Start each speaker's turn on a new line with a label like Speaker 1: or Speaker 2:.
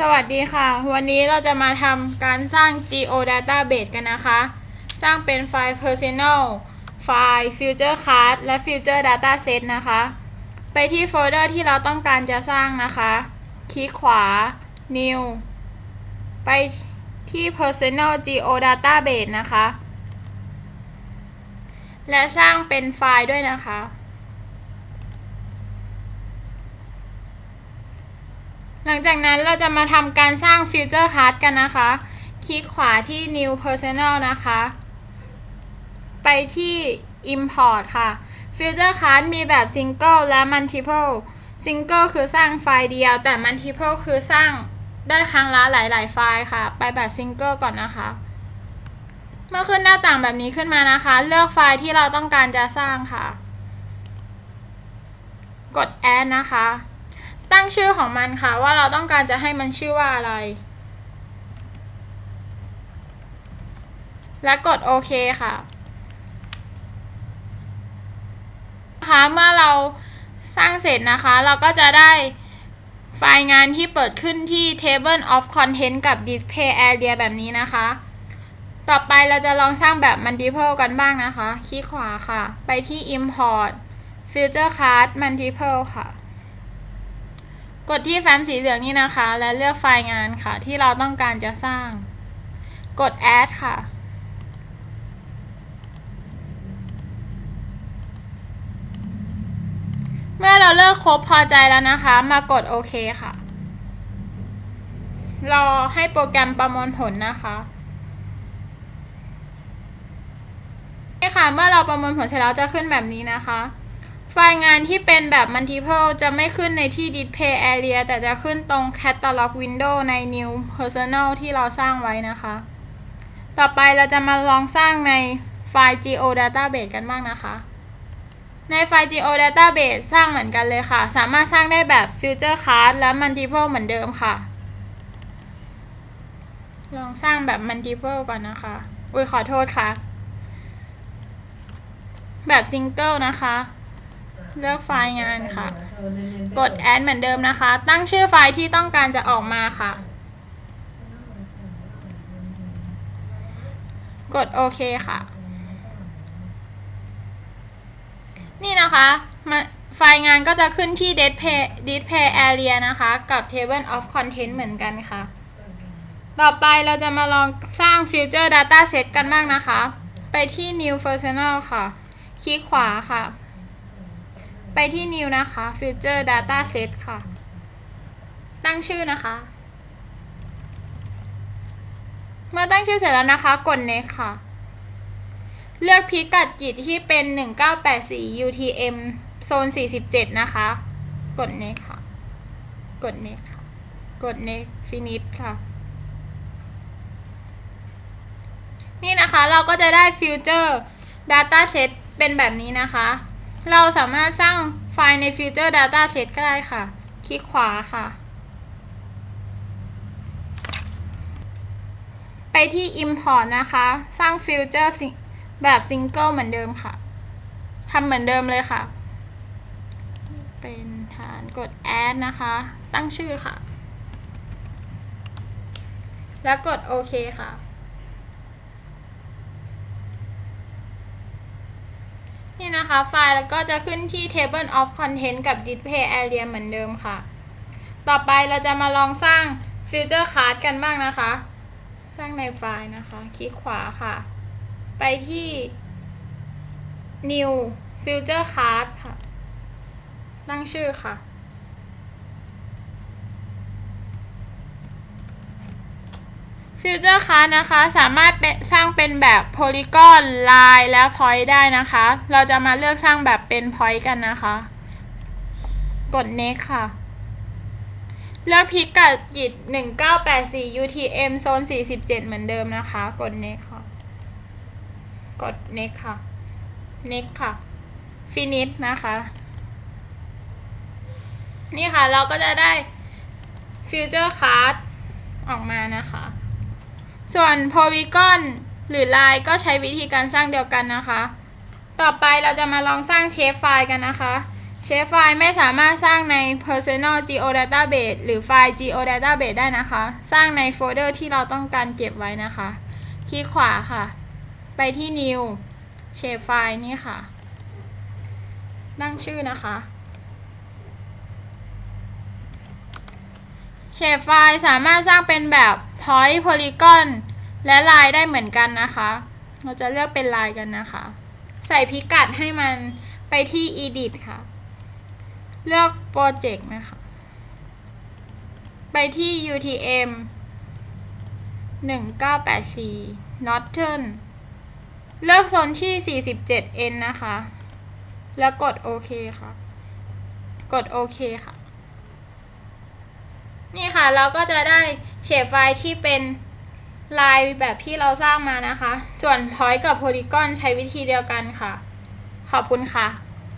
Speaker 1: สวัสดีค่ะ วันนี้เราจะมาทำการสร้าง Geo Database กันนะคะ สร้างเป็นไฟล์ Personal ไฟล์ Future Card และ Future Data Set นะคะ ไปที่โฟลเดอร์ที่เราต้องการจะสร้างนะคะ คลิกขวา New ไปที่ Personal Geo Database นะคะ และสร้างเป็นไฟล์ด้วยนะคะ หลังจากนั้นเราจะมาทำการสร้าง Future Card กันนะคะ คลิกขวาที่ New Personal นะคะ ไปที่ Import ค่ะ Future Card มีแบบ Single และ Multiple Single คือสร้างไฟล์เดียว แต่ Multiple คือสร้างได้ครั้งละหลาย ๆ ไฟล์ค่ะ ไปแบบ Single ก่อนนะคะ เมื่อขึ้นหน้าต่างแบบนี้ขึ้นมานะคะ เลือกไฟล์ที่เราต้องการจะสร้างค่ะ กด Add นะคะ ตั้งชื่อของมันค่ะว่าเราต้องการจะให้มันชื่อว่าอะไร และกดโอเคค่ะนะคะเมื่อเราสร้างเสร็จนะคะ เราก็จะได้ไฟล์งานที่เปิดขึ้นที่ Table of Content กับ Display Area แบบนี้นะคะ ต่อไปเราจะลองสร้างแบบ Multiple กันบ้างนะคะ คลิกขวาค่ะ ไปที่ Import Future Card Multiple ค่ะ กดที่แฟ้มสีเหลืองนี่นะคะ และเลือกไฟล์งานค่ะ ที่เราต้องการจะสร้าง กด add ค่ะ เมื่อเราเลือกครบพอใจแล้วนะคะ มากดโอเคค่ะ รอให้โปรแกรมประมวลผลนะคะนี่ค่ะ เมื่อเราประมวลผลเสร็จแล้วจะขึ้นแบบนี้นะคะ ไฟล์งานที่เป็นแบบ multiple จะไม่ขึ้นในที่ display area แต่จะขึ้นตรง catalog window ใน new personal ที่เราสร้างไว้นะคะ ต่อไปเราจะมาลองสร้างในไฟล์ geo database กันบ้างนะคะ ในไฟล์ geo database สร้างเหมือนกันเลยค่ะ สามารถสร้างได้แบบ future card และ multiple เหมือนเดิมค่ะ ลองสร้างแบบ multiple ก่อนนะคะ อุ้ยขอโทษค่ะ แบบ single นะคะ เลือกไฟล์งานค่ะ กด add เหมือนเดิมนะคะ ตั้งชื่อไฟล์ที่ต้องการจะออกมาค่ะ กดโอเคค่ะ นี่นะคะมาไฟล์งานก็จะขึ้นที่ display display area นะคะ กับ table of content เหมือนกันค่ะ ต่อไปเราจะมาลองสร้าง future data set กันบ้างนะคะ ไปที่ new personal ค่ะ คลิกขวาค่ะ ไปที่ new นะคะ future data set ค่ะ ตั้งชื่อนะคะ เมื่อตั้งชื่อเสร็จแล้วนะคะ กด next ค่ะ เลือกพิกัดจิตที่เป็น 1984 UTM โซน 47 นะคะ กด next ค่ะ กด next ค่ะ กด next finish ค่ะนี่นะคะเราก็จะได้ future data set เป็นแบบนี้นะคะ เราสามารถสร้างไฟล์ใน Future Data Set ก็ได้ค่ะ คลิกขวาค่ะ ไปที่ Import นะคะ สร้าง Future แบบ Single เหมือนเดิมค่ะทำเหมือนเดิมเลยค่ะ เป็นฐานกด Add นะคะ ตั้งชื่อค่ะ แล้วกดโอเคค่ะ นี่นะคะไฟล์แล้วก็จะขึ้นที่ Table of Content กับ Display Area เหมือนเดิมค่ะ ต่อไปเราจะมาลองสร้าง Future Card กันบ้างนะคะ สร้างในไฟล์นะคะ คลิกขวาค่ะ ไปที่ New Future Card ค่ะ ตั้งชื่อค่ะ Future Card นะคะสามารถสร้างเป็นแบบ Polygon Line และ Point ได้นะคะ เราจะมาเลือกสร้างแบบเป็น Point กันนะคะ กด Next ค่ะ เลือกพิกัดจิต1984 UTM โซน 47 เหมือนเดิมนะคะ กด Next ค่ะ กด Next ค่ะ Next ค่ะ Finish นะคะ นี่ค่ะเราก็จะได้ Future Card ออกมานะคะ ส่วน Polygon หรือ Line ก็ใช้วิธีการสร้างเดียวกันนะคะ ต่อไปเราจะมาลองสร้างเชฟไฟล์กันนะคะเชฟไฟล์ไม่สามารถสร้างใน personal geodatabase หรือไฟล์ geodatabase ได้นะคะ สร้างในโฟลเดอร์ที่เราต้องการเก็บไว้นะคะ คลิกขวาค่ะ ไปที่ new shape file นี่ค่ะ ตั้งชื่อนะคะเชฟไฟล์สามารถสร้างเป็นแบบ point polygon และลายได้เหมือนกันนะคะ เราจะเลือกเป็นลายกันนะคะ ใส่พิกัดให้มันไปที่ edit ค่ะ เลือกโปรเจกต์นะคะ ไปที่ UTM 1984 Northern เลือกโซนที่ 47N นะคะ แล้วกดโอเคค่ะ กดโอเคค่ะ นี่ค่ะเราก็จะได้ เฉดไฟล์ที่เป็นลายแบบที่เราสร้างมานะคะ ส่วนพอยกับโพลีกอนใช้วิธีเดียวกันค่ะ ขอบคุณค่ะ